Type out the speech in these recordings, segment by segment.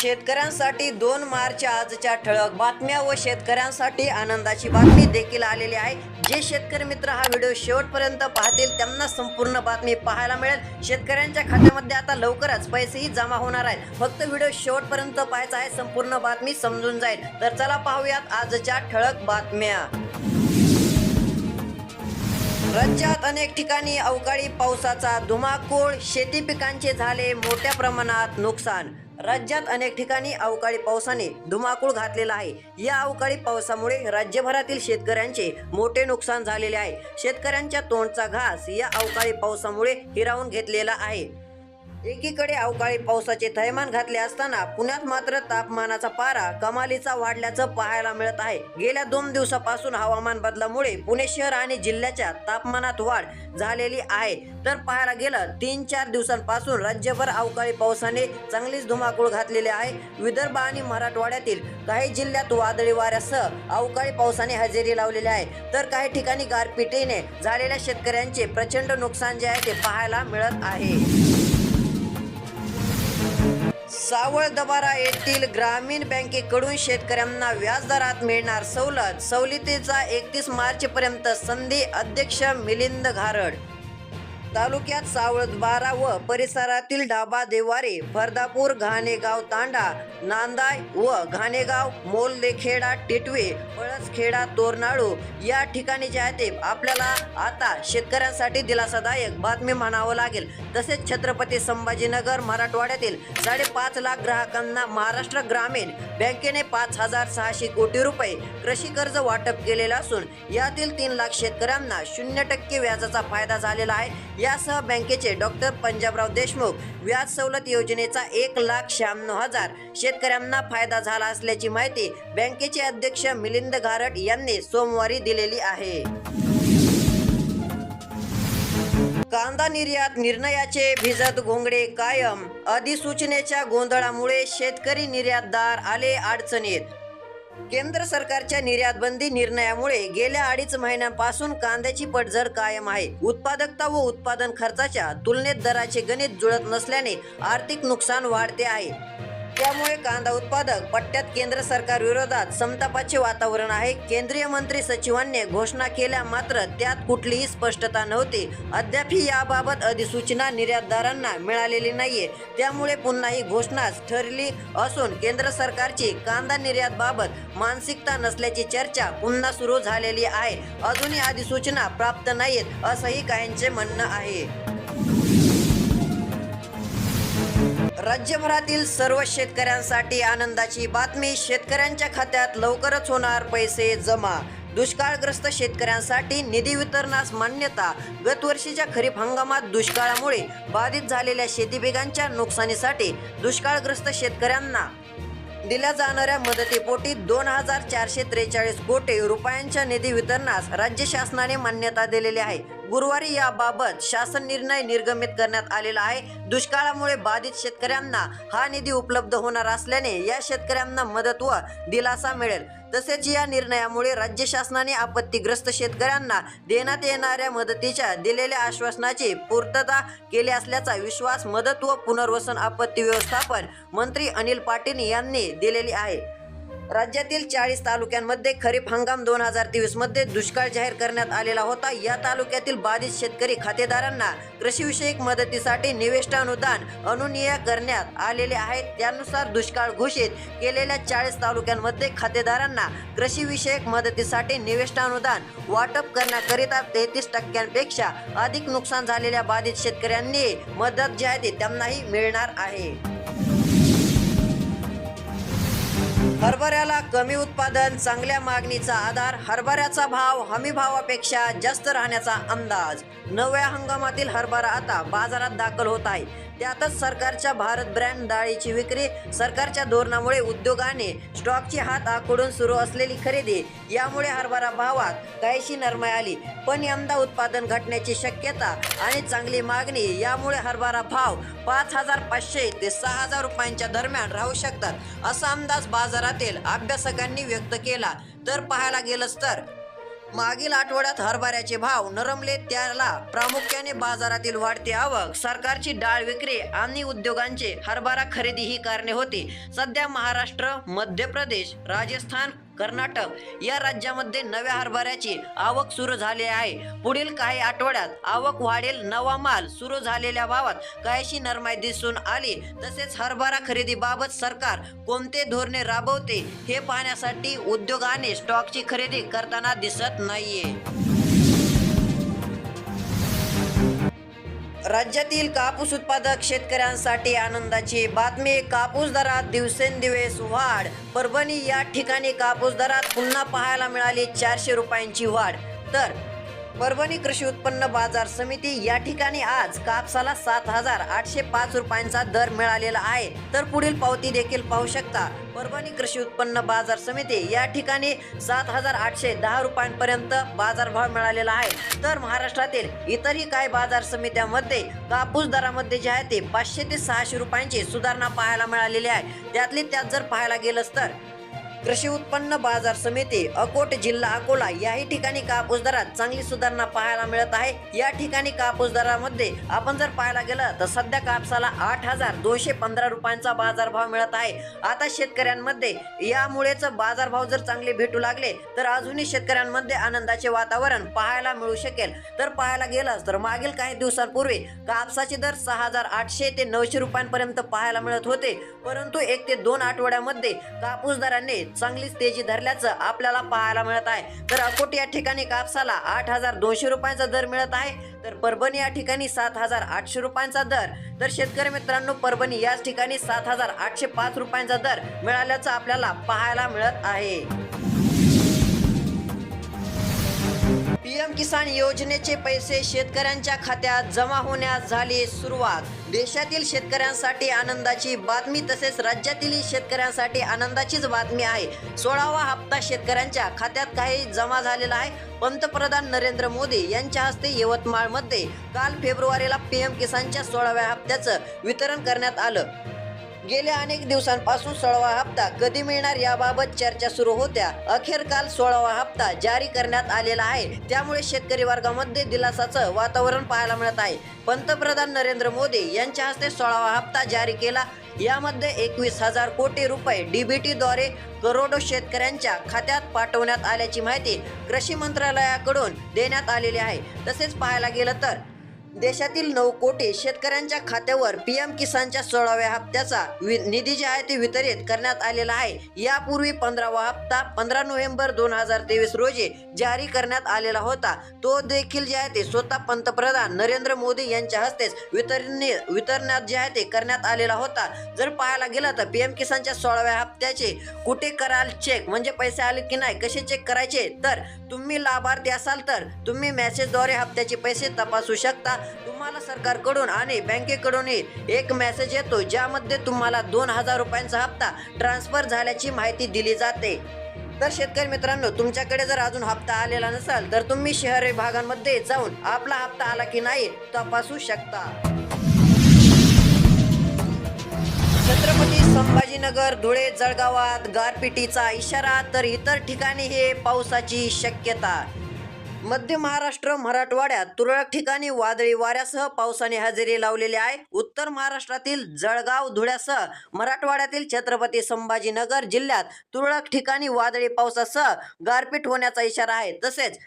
शेतकऱ्यांसाठी दोन मार्च आजच्या ठळक बातम्या व शेतकऱ्यांसाठी आनंदाची बातमी देखील आलेली आहे. जे शेतकरी मित्र हा व्हिडिओ शेवटपर्यंत पाहतील त्यांना संपूर्ण बातमी पाहायला मिळेल. शेतकऱ्यांच्या खात्यामध्ये आता लवकरच पैसेही जमा होणार आहेत. फक्त व्हिडिओ शेवटपर्यंत पाहायचा आहे संपूर्ण बातमी समजून जाईल. तर चला पाहूयात आजच्या ठळक बातम्या. राज्यात अनेक ठिकाणी अवकाळी पावसाचा धुमाकूळ शेती पिकांचे झाले मोठ्या प्रमाणात नुकसान. राज्यात अनेक ठिकाणी अवकाळी पावसाने धुमाकूळ घातलेला आहे. या अवकाळी पावसामुळे राज्यभरातील शेतकऱ्यांचे मोठे नुकसान झालेले आहे. शेतकऱ्यांच्या तोंडचा घास या अवकाळी पावसामुळे हिरावून घेतलेला आहे. एकीकडे अवकाळी पावसाचे थैमान घातले असताना पुण्यात मात्र तापमानाचा पारा कमालीचा वाढल्याचं पाहायला मिळत आहे. गेल्या दोन दिवसापासून हवामान बदलामुळे पुणे शहर आणि जिल्ह्याच्या तापमानात वाढ झालेली आहे. तर पाहायला गेलं तीन चार दिवसांपासून राज्यभर अवकाळी पावसाने चांगलीच धुमाकूळ घातलेली आहे. विदर्भ आणि मराठवाड्यातील काही जिल्ह्यात वादळी वाऱ्यासह अवकाळी पावसाने हजेरी लावलेली आहे. तर काही ठिकाणी गारपिटीने झालेल्या शेतकऱ्यांचे प्रचंड नुकसान जे आहे ते पाहायला मिळत आहे. सावळ दबारा येथील ग्रामीण बँकेकडून शेतकऱ्यांना व्याजदरात मिळणार सवलत सवलतीचा एकतीस मार्च पर्यंत संधी अध्यक्ष मिलिंद घारड तालुक्यात सावळदबारा व परिसरातील डाबा देवारे फरदापूर घाणेगाव तांडा नांदाय व घाणेगाव मोलदेखेडा टिटवे पळसखेडा तोरनाळू या ठिकाणी जे आहे ते आपल्याला आता शेतकऱ्यांसाठी दिलासादायक बातमी म्हणावं लागेल. तसेच छत्रपती संभाजीनगर मराठवाड्यातील साडेपाच लाख ग्राहकांना महाराष्ट्र ग्रामीण बँकेने पाच हजार सहाशे कोटी रुपये कृषी कर्ज वाटप केलेलं असून यातील तीन लाख शेतकऱ्यांना शून्य टक्के व्याजाचा फायदा झालेला आहे. यासह बँकेचे डॉक्टर पंजाबराव देशमुख व्याज सवलत योजनेचा एक लाख शहाण्णव हजार शेतकऱ्यांना फायदा झाला असल्याची माहिती बँकेचे अध्यक्ष मिलिंद घारट यांनी सोमवारी दिलेली आहे. कांदा निर्यात निर्णयाचे भिजत घोंगडे कायम अधिसूचनेच्या गोंधळामुळे शेतकरी निर्यातदार आले अडचणीत. केंद्र सरकारच्या निर्यात बंदी निर्णयामुळे गेल्या अडीच महिन्यांपासून कांद्याची पडझड कायम आहे. उत्पादकता व उत्पादन खर्चाच्या तुलनेत दराचे गणित जुळत नसल्याने आर्थिक नुकसान वाढते आहे. त्यामुळे कांदा उत्पादक पट्ट्यात केंद्र सरकार विरोधात संतापाचे वातावरण आहे. केंद्रीय मंत्री सचिवांनी घोषणा केल्या मात्र त्यात कुठलीही स्पष्टता नव्हती. अद्यापही याबाबत अधिसूचना निर्यातदारांना मिळालेली नाहीये. त्यामुळे पुन्हा ही घोषणाच ठरली असून केंद्र सरकारची कांदा निर्यात बाबत मानसिकता नसल्याची चर्चा पुन्हा सुरू झालेली आहे. अजूनही अधिसूचना प्राप्त नाहीत असंही काहींचे म्हणणं आहे. राज्यभरातील सर्व शेतकऱ्यांसाठी आनंदाची बातमी शेतकऱ्यांच्या खात्यात लवकरच होणार पैसे जमा. दुष्काळग्रस्त शेतकऱ्यांसाठी निधी वितरणास मान्यता गतवर्षीच्या खरीप हंगामात दुष्काळामुळे बाधित झालेल्या शेती पिकांच्या नुकसानीसाठी दुष्काळग्रस्त शेतकऱ्यांना दिल्या जाणाऱ्या मदतीपोटी दोन हजार चारशे त्रेचाळीस कोटी रुपयांच्या निधी वितरणास राज्य शासनाने मान्यता दिलेली आहे. गुरुवारी याबाबत शासन निर्णय निर्गमित करण्यात आलेला आहे. दुष्काळामुळे बाधित शेतकऱ्यांना हा निधी उपलब्ध होणार असल्याने या शेतकऱ्यांना मदत व दिलासा मिळेल. तसेच या निर्णयामुळे राज्य शासनाने आपत्तीग्रस्त शेतकऱ्यांना देण्यात येणाऱ्या मदतीच्या दिलेल्या आश्वासनाची पूर्तता केली असल्याचा विश्वास मदत व पुनर्वसन आपत्ती व्यवस्थापन मंत्री अनिल पाटील यांनी दिलेली आहे. राज्यातील चाळीस तालुक्यांमध्ये खरीप हंगाम दोन हजार तेवीसमध्ये दुष्काळ जाहीर करण्यात आलेला होता. या तालुक्यातील बाधित शेतकरी खातेदारांना कृषीविषयक मदतीसाठी निविष्ट अनुदान अनुनीय करण्यात आलेले आहे. त्यानुसार दुष्काळ घोषित केलेल्या चाळीस तालुक्यांमध्ये खातेदारांना कृषीविषयक मदतीसाठी निविष्ट अनुदान वाटप करण्याकरिता तेहतीस टक्क्यांपेक्षा अधिक नुकसान झालेल्या बाधित शेतकऱ्यांनी मदत जी आहे ती त्यांनाही मिळणार आहे. हरभऱ्याला कमी उत्पादन चांगल्या मागणीचा आधार हरभऱ्याचा भाव हमी भावापेक्षा जास्त राहण्याचा अंदाज. नव्या हंगामातील हरभरा आता बाजारात दाखल होत आहे त्यातच सरकारच्या भारत ब्रँड डाळीची विक्री सरकारच्या धोरणामुळे उद्योगाने स्टॉकची हात आखडून सुरू असलेली खरेदी यामुळे हरभरा भावात काहीशी नरमाई आली. पण यंदा उत्पादन घटण्याची शक्यता आणि चांगली मागणी यामुळे हरभरा भाव पाच हजार पाचशे ते सहा हजार रुपयांच्या दरम्यान राहू शकतात असा अंदाज बाजारात बाजारातील अभ्यासकांनी व्यक्त केला तर पाहायला गेलंच तर. मागील आठवड्यात हरभऱ्याचे भाव नरमले त्याला प्रामुख्याने बाजारातील वाढती आवक सरकारची डाळ विक्री आणि उद्योगांचे हरभरा खरेदी ही कारणे होती. सध्या महाराष्ट्र मध्य प्रदेश राजस्थान कर्नाटक या राज्यामध्ये नव्या हरभऱ्याची आवक सुरू झाली आहे. पुढील काही आठवड्यात आवक वाढेल नवा माल सुरू झालेल्या भावात काहीशी नरमाई दिसून आली. तसेच हरभरा खरेदीबाबत सरकार कोणते धोरणे राबवते हे पाहण्यासाठी उद्योगाने स्टॉकची खरेदी करताना दिसत नाहीये. राज्यातील कापूस उत्पादक शेतकऱ्यांसाठी आनंदाची बातमी कापूस दरात दिवसेंदिवस वाढ. परभणी या ठिकाणी कापूस दरात पुन्हा पाहायला मिळाली चारशे रुपयांची वाढ. तर परभणी कृषी उत्पन्न बाजार समिती या ठिकाणी आज कापसाला सात हजार आठशे पाच रुपयांचा दर मिळालेला आहे. तर पुढील पावती देखील पाहू शकता. परभणी कृषी उत्पन्न बाजार समिती या ठिकाणी सात हजार आठशे दहा रुपयांपर्यंत बाजारभाव मिळालेला आहे. तर महाराष्ट्रातील इतरही काही बाजार समित्यांमध्ये कापूस दरामध्ये जे आहे ते पाचशे ते सहाशे रुपयांची सुधारणा पाहायला मिळालेली आहे. त्यातली त्यात जर पाहायला गेलंच तर कृषी उत्पन्न बाजार समिती अकोट जिल्हा अकोला याही ठिकाणी कापूस दरात चांगली सुधारणा पाहायला मिळत आहे. या ठिकाणी कापूस दरामध्ये आपण जर पाहायला गेलं तर सध्या कापसाला आठ हजार दोनशे पंधरा रुपयांचा बाजारभाव मिळत आहे. आता शेतकऱ्यांमध्ये यामुळेच बाजारभाव जर चांगले भेटू लागले तर अजूनही शेतकऱ्यांमध्ये आनंदाचे वातावरण पाहायला मिळू शकेल. तर पाहायला गेलं तर मागील काही दिवसांपूर्वी कापसाचे दर सहा हजार आठशे ते नऊशे रुपयांपर्यंत पाहायला मिळत होते. परंतु एक ते दोन आठवड्यामध्ये कापूस दराने चांगलीच तेजी धरल्याचं आपल्याला पाहायला मिळत आहे. तर अकोट या ठिकाणी कापसाला आठ हजार दोनशे रुपयांचा दर मिळत आहे. तर परभणी या ठिकाणी सात हजार आठशे रुपयांचा दर. तर शेतकरी मित्रांनो परभणी याच ठिकाणी सात हजार आठशे पाच रुपयांचा दर मिळाल्याचं आपल्याला पाहायला मिळत आहे. किसान योजनेचे पैसे शेतकऱ्यांच्या खात्यात जमा होण्यास झाली सुरुवात. देशातील शेतकऱ्यांसाठी आनंदाची बातमी तसेच राज्यातील शेतकऱ्यांसाठी आनंदाचीच बातमी आहे. सोळावा हप्ता शेतकऱ्यांच्या खात्यात काही जमा झालेला आहे. पंतप्रधान नरेंद्र मोदी यांच्या हस्ते यवतमाळमध्ये काल फेब्रुवारीला पीएम किसानच्या सोळाव्या हप्त्याचं वितरण करण्यात आलं. गेल्या अनेक दिवसांपासून सोळावा हप्ता कधी मिळणार याबाबत चर्चा सुरू होत्या. अखेर काल सोळावा हप्ता जारी करण्यात आलेला आहे. त्यामुळे शेतकरी वर्गामध्ये दिलासाचं वातावरण पाहायला मिळत आहे. पंतप्रधान नरेंद्र मोदी यांच्या हस्ते सोळावा हप्ता जारी केला. यामध्ये एकवीस हजार कोटी रुपये डीबीटी द्वारे करोडो शेतकऱ्यांच्या खात्यात पाठवण्यात आल्याची माहिती कृषी मंत्रालयाकडून देण्यात आलेली आहे. तसेच पाहायला गेलं तर देशातील नऊ कोटी शेतकऱ्यांच्या खात्यावर पीएम किसानच्या सोळाव्या हप्त्याचा वि- निधी जे आहे ते वितरित करण्यात आलेला आहे. यापूर्वी पंधरावा हप्ता पंधरा नोव्हेंबर दोन हजार तेवीस रोजी जारी करण्यात आलेला होता. तो देखील जे आहे ते स्वतः पंतप्रधान नरेंद्र मोदी यांच्या हस्तेच वितरणे वितरणात जे आहे ते करण्यात आलेला होता. जर पाहायला गेलं तर पीएम किसानच्या सोळाव्या हप्त्याचे कुठे कराल चेक म्हणजे पैसे आले की नाही कसे चेक करायचे? तर तुम्ही लाभार्थी असाल तर तुम्ही मेसेजद्वारे हप्त्याचे पैसे तपासू शकता. तुम्हाला सरकारकडून आणि बँकेकडूनही एक मेसेज येतो ज्यामध्ये तुम्हाला दोन हजार रुपयांचा हप्ता ट्रान्सफर झाल्याची माहिती दिली जाते. तर शेतकरी मित्रांनो तुमच्याकडे जर अजून हप्ता आलेला नसेल तर तुम्ही शहरी भागांमध्ये जाऊन आपला हप्ता आला की नाही तपासू शकता. छत्रपती संभाजीनगर धुळे जळगावात गारपिटीचा इशारा तर इतर ठिकाणी हे पावसाची शक्यता. मध्य महाराष्ट्र मराठवाड्यात तुरळक ठिकाणी वादळी वाऱ्यासह पावसाने हजेरी लावलेली आहे. उत्तर महाराष्ट्रातील जळगाव धुळ्यासह मराठवाड्यातील छत्रपती संभाजीनगर जिल्ह्यात तुरळक ठिकाणी वादळी पावसासह गारपीट होण्याचा इशारा आहे. तसेच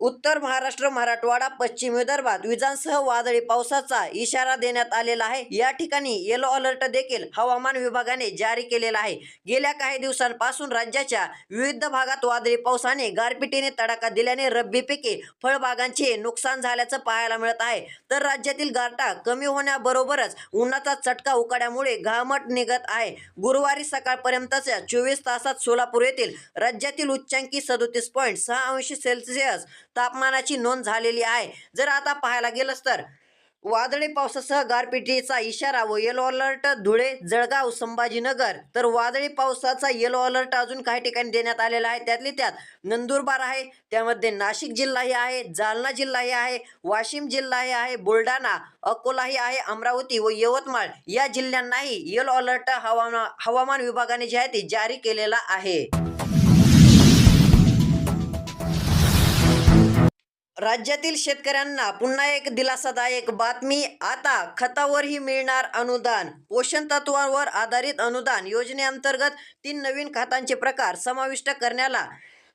उत्तर महाराष्ट्र मराठवाडा पश्चिम विदर्भात विजांसह वादळी पावसाचा इशारा देण्यात आलेला आहे. या ठिकाणी येलो अलर्ट देखील हवामान विभागाने जारी केलेला आहे. गेल्या काही दिवसांपासून राज्याच्या विविध भागात वादळी पावसाने गारपिटीने तडाखा दिल्याने रब्बी पिके फळबागांचे नुकसान झाल्याचं पाहायला मिळत आहे. तर राज्यातील गारटा कमी होण्याबरोबरच उन्हाचा चटका उकाड्यामुळे घामट निघत आहे. गुरुवारी सकाळपर्यंतच्या चोवीस तासात सोलापूर येथील राज्यातील उच्चांकी सदोतीस पॉईंट सहा अंश सेल्सिअस तापमानाची नोंद झालेली आहे. जर आता पाहायला गेलंच तर वादळी पावसासह गारपिटीचा इशारा व येलो अलर्ट धुळे जळगाव संभाजीनगर तर वादळी पावसाचा येलो अलर्ट अजून काही ठिकाणी देण्यात आलेला आहे. त्यातली त्यात नंदुरबार आहे त्यामध्ये नाशिक जिल्हाही आहे जालना जिल्हाही आहे वाशिम जिल्हाही आहे बुलढाणा अकोलाही आहे अमरावती व यवतमाळ या जिल्ह्यांनाही येलो अलर्ट हवामान हवामान विभागाने जे आहे ते जारी केलेला आहे. राज्यातील शेतकऱ्यांना पुन्हा एक दिलासादायक बातमी. आता खतावरही मिळणार अनुदान. पोषण तत्वावर आधारित अनुदान योजनेअंतर्गत तीन नवीन खतांचे प्रकार समाविष्ट करण्याला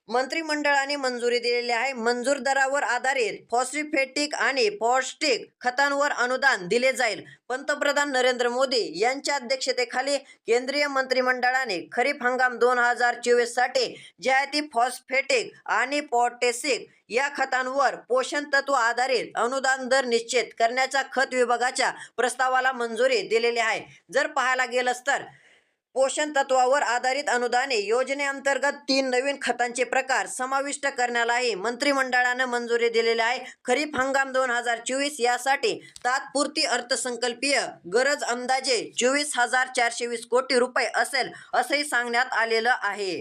मंत्रिमंडळाने मंजुरी दिलेली आहे. मंजूर दरावर आधारित फॉस्फेटिक आणि पौष्टिक खतांवर अनुदान दिले जाईल. पंतप्रधान नरेंद्र मोदी यांच्या अध्यक्षतेखाली केंद्रीय मंत्रिमंडळाने खरीप हंगाम दोन हजार चोवीससाठी जायती फॉस्फेटिक आणि पॉटेसिक या खतांवर पोषण तत्व आधारित अनुदान दर निश्चित करण्याच्या खत विभागाच्या प्रस्तावाला मंजुरी दिलेली आहे. जर पाहायला गेलंच तर पोषण तत्वावर आधारित अनुदाने योजनेअंतर्गत तीन नवीन खतांचे प्रकार समाविष्ट करण्यालाही मंत्रिमंडळानं मंजुरी दिलेली आहे. खरीप हंगाम दोन हजार चोवीस यासाठी तात्पुरती अर्थसंकल्पीय गरज अंदाजे चोवीस हजार चारशे वीस कोटी रुपये असेल असंही सांगण्यात आलेलं आहे.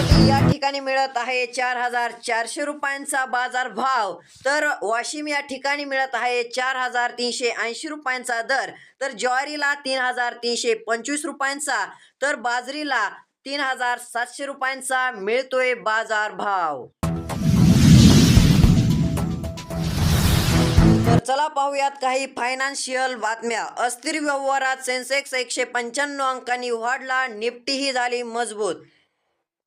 या ठिकाणी मिळत आहे चार हजार चारशे रुपयांचा बाजार भाव. तर वाशिम या ठिकाणी मिळत आहे चार हजार तीनशे ऐंशी रुपयांचा दर. तर ज्वारीला तीन हजार तीनशे पंचवीस रुपयांचा. तर बाजरीला तीन हजार सातशे रुपयांचा मिळतोय बाजार भाव. तर चला पाहूयात काही फायनान्शियल बातम्या. अस्थिर व्यवहारात सेन्सेक्स एकशे पंच्याण्णव अंकांनी वाढला निफ्टीही झाली मजबूत.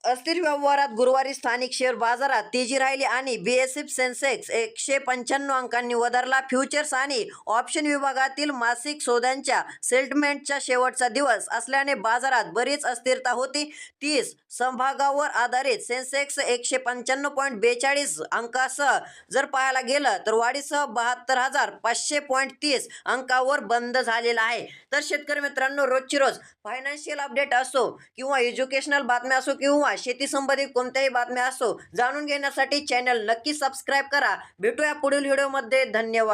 अस्थिर व्यवहारात गुरुवारी स्थानिक शेअर बाजारात तेजी राहिली आणि बीएसएफ सेन्सेक्स एकशे पंच्याण्णव अंकांनी वधारला. फ्युचर्स आणि ऑप्शन विभागातील मासिक सौद्यांच्या सेटलमेंटचा शेवटचा दिवस असल्याने बाजारात बरीच अस्थिरता होती. तीस संभागावर आधारित सेन्सेक्स एकशे पंच्याण्णव पॉईंट बेचाळीस अंकासह जर पाहायला गेलं तर वाढीसह बहात्तर हजार पाचशे पॉईंट तीस अंकावर बंद झालेला आहे. तर शेतकरी मित्रांनो रोजची रोज फायनान्शियल अपडेट असो किंवा एज्युकेशनल बातम्या असो किंवा किंवा शेती संबंधित कोणत्याही बातम्या असो जाणून घेण्यासाठी चॅनल नक्की सबस्क्राईब करा. भेटूया पुढील व्हिडिओमध्ये धन्यवाद.